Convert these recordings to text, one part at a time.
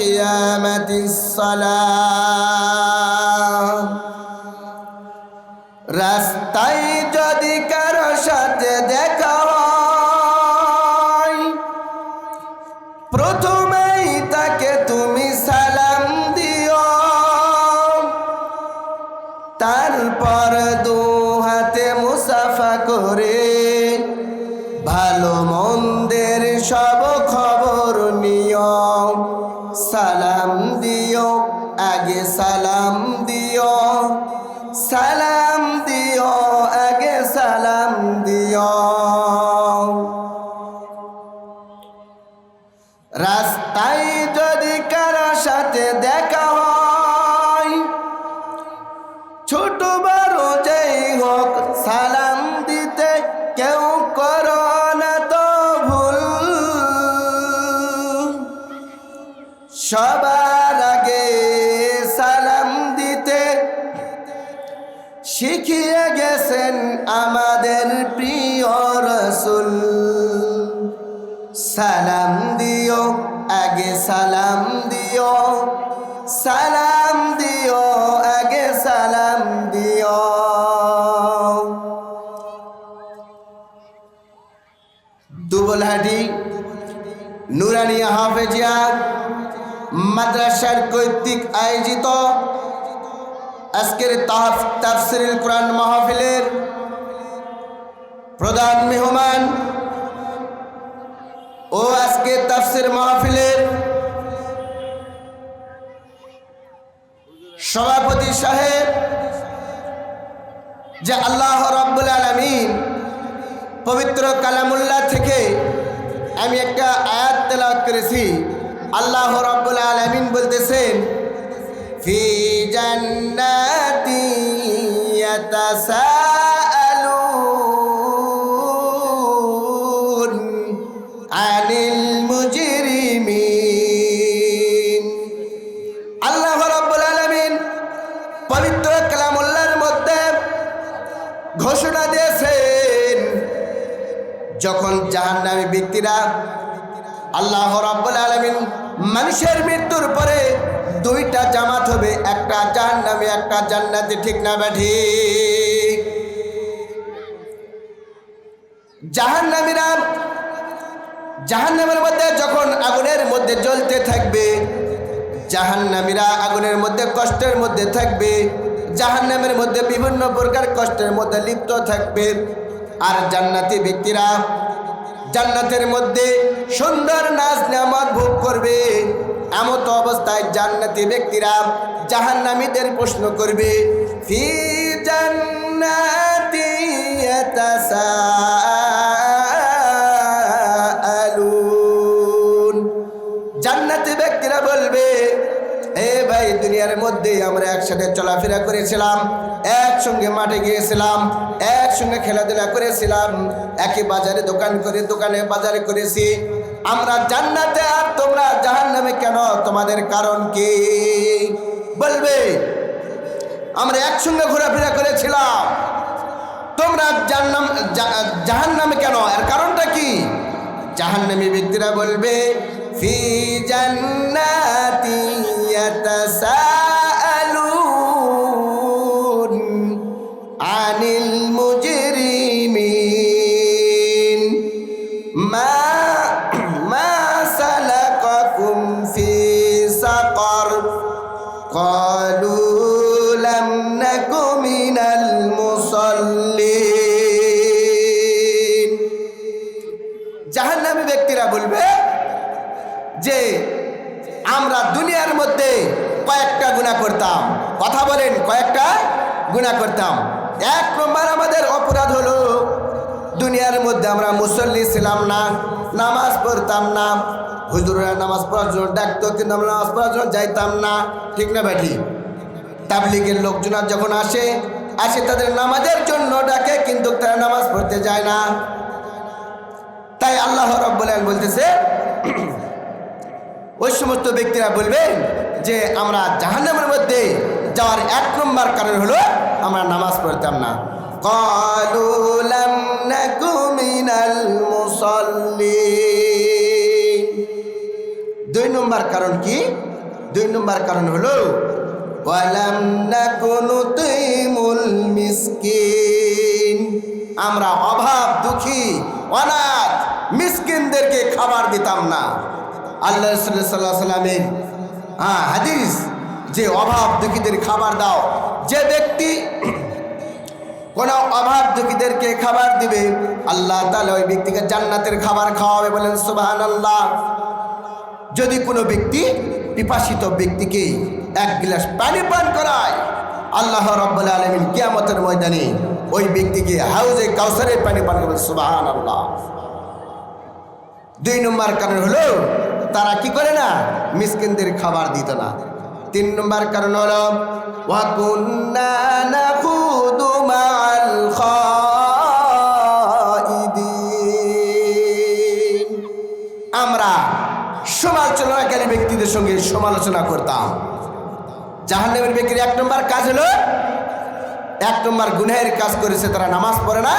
القيامة الصلاة রাস্তায় যদি কারো সাথে দেখা হয় প্রথমেই তাকে তুমি সালাম দিও তারপর দু হাতে মুসাফা করে ভালো মন্দের সব খবর নিও সালাম দিও আগে সালাম সালাম দিও, আগে সালাম দিও। দুবলহাটি নুরানিয়া হাফেজিয়া, মাদ্রাসার কর্তৃক আয়োজিত আজকের তাফসিরুল কোরআন মাহফিলের প্রধান মেহমান ও আজকে তাফসির মাহফিলের সভাপতি সাহেব, যে আল্লাহ রব্বুল আলমিন পবিত্র কালামুল্লাহ থেকে আমি একটা আয়াত তেলাওয়াত করেছি। আল্লাহ রব্বুল আলমিন বলতেছেন, ফি জান্নাতি ইয়াতাসাআলুন যখন জাহান জাহান্নামী ব্যক্তিরা আল্লাহ রাব্বুল আলামিন মানুষের মৃত্যুর পরে দুইটা জামাত হবে, একটা জাহান্নামী, একটা জান্নাতে, ঠিক না ব্যাঠি জাহান্নামীরা জাহান্নামের মধ্যে যখন আগুনের মধ্যে জ্বলতে থাকবে জাহান জাহান্নামীরা আগুনের মধ্যে কষ্টের মধ্যে থাকবে, জাহান্নামের মধ্যে বিভিন্ন প্রকার কষ্টের মধ্যে লিপ্ত থাকবে আর জান্নাতি ব্যক্তিরা জান্নাতের মধ্যে সুন্দর নাচ নামাজ ভোগ করবে। এমত অবস্থায় জান্নাতি ব্যক্তিরা জাহান্নামীদের প্রশ্ন করবে, ফি জান্নাতি দুনিয়ার মধ্যে আমরা একসাথে চলাফেরা করেছিলাম, একসঙ্গে মাঠে গিয়েছিলাম, একসঙ্গে খেলাধুলা করেছিলাম, একই বাজারে দোকান করে দোকানে বাজারে করেছি। আমরা জান্নাতে আর তোমরা জাহান্নামে কেন? তোমাদের কারণ কি? বলবে, আমরা একসঙ্গে ঘোরাফেরা করেছিলাম। তোমরা জাহান্নাম জাহান্নামে কেন? এর কারণটা কি? জাহান্নামী ব্যক্তিরা বলবে, ফি জান্নাতি ইয়াতাসাআলুন দুনিয়ার মধ্যে কয়েকটা গুণা করতাম। কথা বলেন, কয়েকটা গুণা করতাম। এক নম্বর আমাদের অপরাধ হলো, দুনিয়ার মধ্যে আমরা মুসল্লি ছিলাম না, নামাজ পড়তাম না হুজুরা নামাজ পড়ার জন্য ডাকতো, কিন্তু আমরা নামাজ পড়ার জন্য যাইতাম না। ঠিক না ব্যাঠি তাবলিগের লোকজন যখন আসে আসে তাদের নামাজের জন্য ডাকে, কিন্তু তারা নামাজ পড়তে যায় না। তাই আল্লাহ রব্বুল বলতেছে ওই সমস্ত ব্যক্তিরা বলবেন যে আমরা জাহান্নামের মধ্যে যাওয়ার এক নম্বর কারণ হলো আমরা নামাজ পড়তাম না। দুই নম্বর কারণ কি? দুই নম্বর কারণ হলো আমরা অভাব দুঃখী, অনাথ মিসকিনদেরকে খাবার দিতাম না। আল্লাহ সাল্লামের হ্যাঁ হাদিস, যে অভাব দুঃখীদের খাবার দাও। যে ব্যক্তি কোনো অভাব দুঃখীদেরকে খাবার দিবে, আল্লাহ তাহলে ওই ব্যক্তিকে জান্নাতের খাবার খাওয়াবে বলেন সুবাহান আল্লাহ যদি কোনো ব্যক্তি পিপাসিত ব্যক্তিকে এক গ্লাস পানি পান করায়, আল্লাহ রব্বুল আলমিন কিয়ামতের ময়দানে ওই ব্যক্তিকে হাউজে কাউসারের পানি পান করবেন সুবাহান আল্লাহ দুই নম্বর কারণ হলো তারা কি করে না? মিসকিনদের খাবার দিত না। তিন নম্বর কারণ হলো আমরা সমালোচনাকারী ব্যক্তিদের সঙ্গে সমালোচনা করতাম। জাহান্নামের ব্যক্তির এক নম্বর কাজ হলো, এক নম্বর গুনহের কাজ করেছে, তারা নামাজ পড়ে না।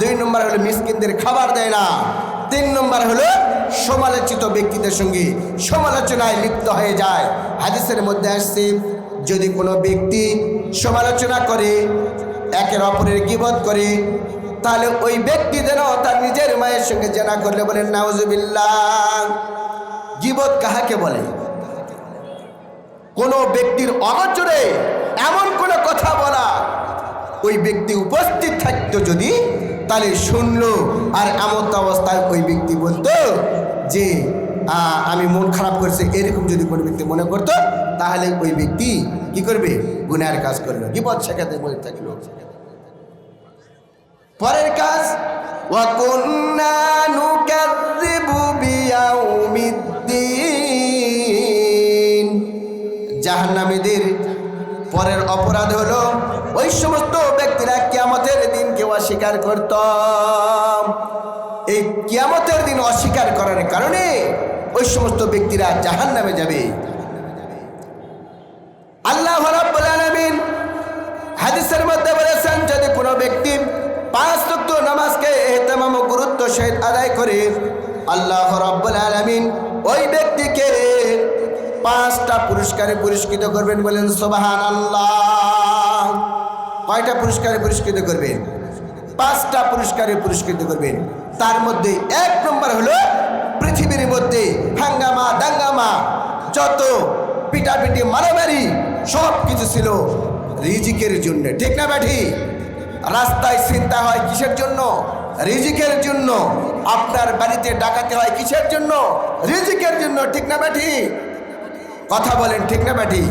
দুই নম্বর হলো, মিসকিনদের খাবার দেয় না। তিন নম্বর হলো সমালোচিত ব্যক্তিদের সঙ্গে সমালোচনায় লিপ্ত হয়ে যায়। হাদিসের মধ্যে আসছে, যদি কোনো ব্যক্তি সমালোচনা করে, একের অপরের গিবত করে, তাহলে ওই ব্যক্তি যেন তার নিজের মায়ের সঙ্গে জেনা করলে বলেন, নাউজুবিল্লাহ। গিবত কাহাকে বলে? কোনো ব্যক্তির অগচরে এমন কোনো কথা বলা, ওই ব্যক্তি উপস্থিত থাকতো যদি তাহলে শুনলো আর এমত অবস্থায় ওই ব্যক্তি বলতো যে আমি মন খারাপ করছে, এরকম যদি কোনো ব্যক্তি মনে করতো, তাহলে ওই ব্যক্তি কি করবে? গুনার কাজ করবে। বল শেখাতে বলে থাকল। পরের কাজ জাহান্নামীদের পরের অপরাধ হলো, ওই সমস্ত ব্যক্তিরা অস্বীকার করত এই কিয়ামতের দিন অস্বীকার করার কারণে ওই সমস্ত ব্যক্তিরা জাহান্নামে যাবে। আল্লাহ হাদিসের মধ্যে বলেছেন, যদি কোনো ব্যক্তি পাঁচ তত্ত্ব নামাজকে এহতেমাম গুরুত্ব সহিত আদায় করে, আল্লাহ রাব্বুল আলামিন ওই ব্যক্তিকে পাঁচটা পুরস্কারে পুরস্কৃত করবেন বলেন সোবাহান আল্লাহ কয়টা পুরস্কারে পুরস্কৃত করবেন? পাঁচটা পুরস্কারে পুরস্কৃত করবেন। তার মধ্যে এক নম্বর হলো পৃথিবীর মধ্যে হাঙ্গামা, দাঙ্গামা, যত পিটাপিটি, মারামারি সব কিছু ছিল রিজিকের জন্য। ঠিক না ব্যাঠি? রাস্তায় চিন্তা হয় কিসের জন্য? রিজিকের জন্য। আপনার বাড়িতে ডাকাতে হয় কিসের জন্য? রিজিকের জন্য, ঠিক না ব্যাঠি? কথা বলেন, ঠিক না ব্যাঠি?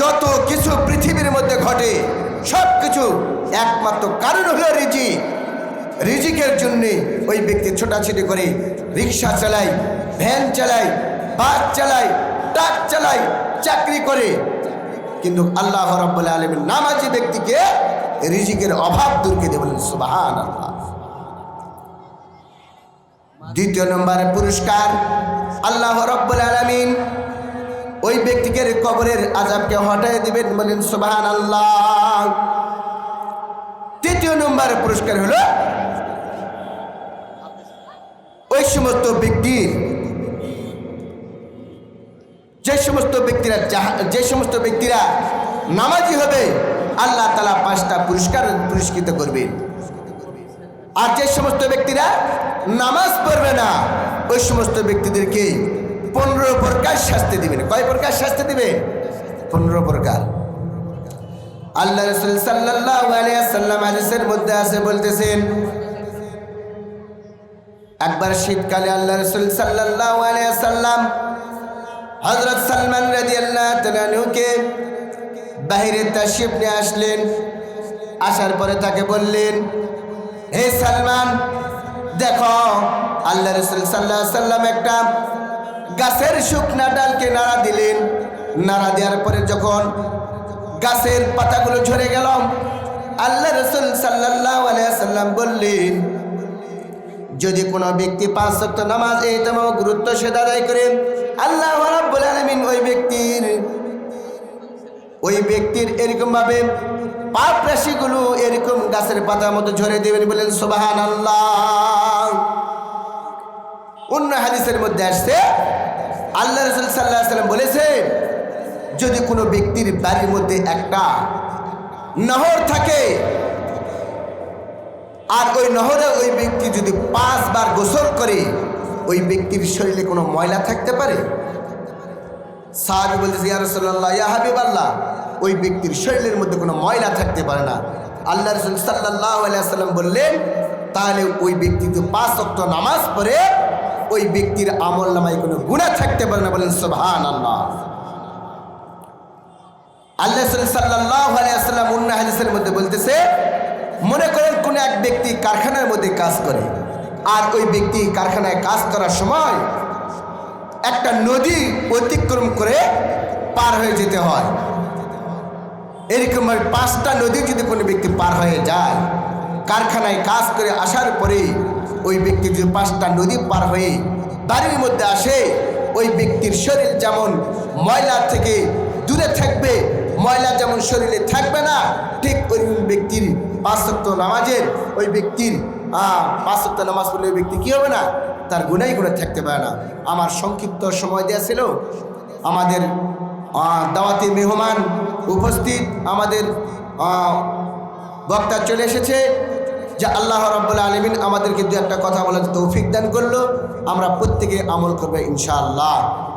যত কিছু পৃথিবীর মধ্যে ঘটে সব কিছু একমাত্র কারণ হলো রিজিক। রিজিকের জন্যে ওই ব্যক্তি ছোটাছুটি করে রিক্সা চালায়, ভ্যান চালায়, বাস চালায়, ট্রাক চালায়, চাকরি করে। কিন্তু আল্লাহ রব্বুল আলমের নামাজি ব্যক্তিকে রিজিকের অভাব দূর করে বলেন সুবাহান দ্বিতীয় নম্বরে পুরস্কার, আল্লাহ রব্বুল আলমিন ওই ব্যক্তিকে কবরের আজাবকে হটাই দিবেন বলেন সুবাহান আল্লাহ তৃতীয় নম্বর পুরস্কার হলো ওই সমস্ত ব্যক্তি, যে সমস্ত ব্যক্তিরা যে সমস্ত ব্যক্তিরা নামাজি হবে, আল্লাহ তালা পাঁচটা পুরস্কার পুরস্কৃত করবেন আর যে সমস্ত ব্যক্তিরা নামাজ পড়বে না, ওই সমস্ত ব্যক্তিদেরকে পনেরো প্রকার শাস্তি দিবেন। কয় প্রকার শাস্তি দিবে? পনেরো প্রকার। আল্লাহ রসুল সাল্লাহ আলিসের মধ্যে আছে, বলতেছেন, একবার শীতকালে আল্লাহ রসুল সাল্লাহ আলিয়াল্লাম হজরত সালমান রাজি আল্লাহ তালুকে বাহিরে তাশিফ নিয়ে আসলেন। আসার পরে তাকে বললেন, হে সালমান, দেখো, আল্লাহ রসুল সাল্লাহ সাল্লাম একটা গাছের শুকনা ডালকে নাড়া দিলেন। নাড়া দেওয়ার পরে যখন গাছের পাতাগুলো ঝরে গেল, আল্লাহ রসুল সাল্লাম বললেন, যদি কোনো ব্যক্তি পাঁচ সপ্তাহ নামাজ এই তোমার গুরুত্ব সে আদায় করে, আল্লাহ রাব্বুল আলামিন ওই ব্যক্তির ওই ব্যক্তির এরকম ভাবে পাপ রাশিগুলো এরকম গাছের পাতার মতো ঝরে দেবেন বলেন সুবাহান আল্লাহ অন্য হাদিসের মধ্যে আসছে আল্লাহ রসুল সাল্লাহ সাল্লাম বলেছেন যদি কোনো ব্যক্তির বাড়ির মধ্যে একটা নহর থাকে, আর ওই নহরে ওই ব্যক্তি যদি পাঁচবার গোসল করে, ওই ব্যক্তির শরীরে কোনো ময়লা থাকতে পারে? সাহাবি বলতেছে, ইয়া রসল্লাহ ইয়া আল্লাহ ওই ব্যক্তির শরীরের মধ্যে কোনো ময়লা থাকতে পারে না। আল্লাহ রসুল সাল্লাহ আলিয়াল্লাম বললেন, তাহলে ওই ব্যক্তি তো পাঁচ অক্ট নামাজ পড়ে ওই ব্যক্তির আমল নামায় কোনো গুণা থাকতে পারে না বলেন সোভান আল্লাহ আল্লাহ সাল্লাহ আলিয়াল্লাম উন্না মধ্যে বলতেছে, মনে করেন কোনো এক ব্যক্তি কারখানার মধ্যে কাজ করে আর ওই ব্যক্তি কারখানায় কাজ করার সময় একটা নদী অতিক্রম করে পার হয়ে যেতে হয়। এরকম পাঁচটা নদী যদি কোনো ব্যক্তি পার হয়ে যায়, কারখানায় কাজ করে আসার পরে ওই ব্যক্তি যদি পাঁচটা নদী পার হয়ে বাড়ির মধ্যে আসে, ওই ব্যক্তির শরীর যেমন ময়লা থেকে দূরে থাকবে, ময়লা যেমন শরীরে থাকবে না, ঠিক ওই ব্যক্তির পাঁচত্ব নামাজের ওই ব্যক্তির পাঁচত্ব নামাজ পড়লে ওই ব্যক্তি কী হবে না? তার গুণাই গুণে থাকতে পারে না। আমার সংক্ষিপ্ত সময় দেওয়া ছিল। আমাদের দাওয়াতি মেহমান উপস্থিত। আমাদের বক্তা চলে এসেছে। যে আল্লাহ রব্বুল আলমিন আমাদেরকে দু একটা কথা বলার তৌফিক দান করল। আমরা প্রত্যেকে আমল করব ইনশাআল্লাহ।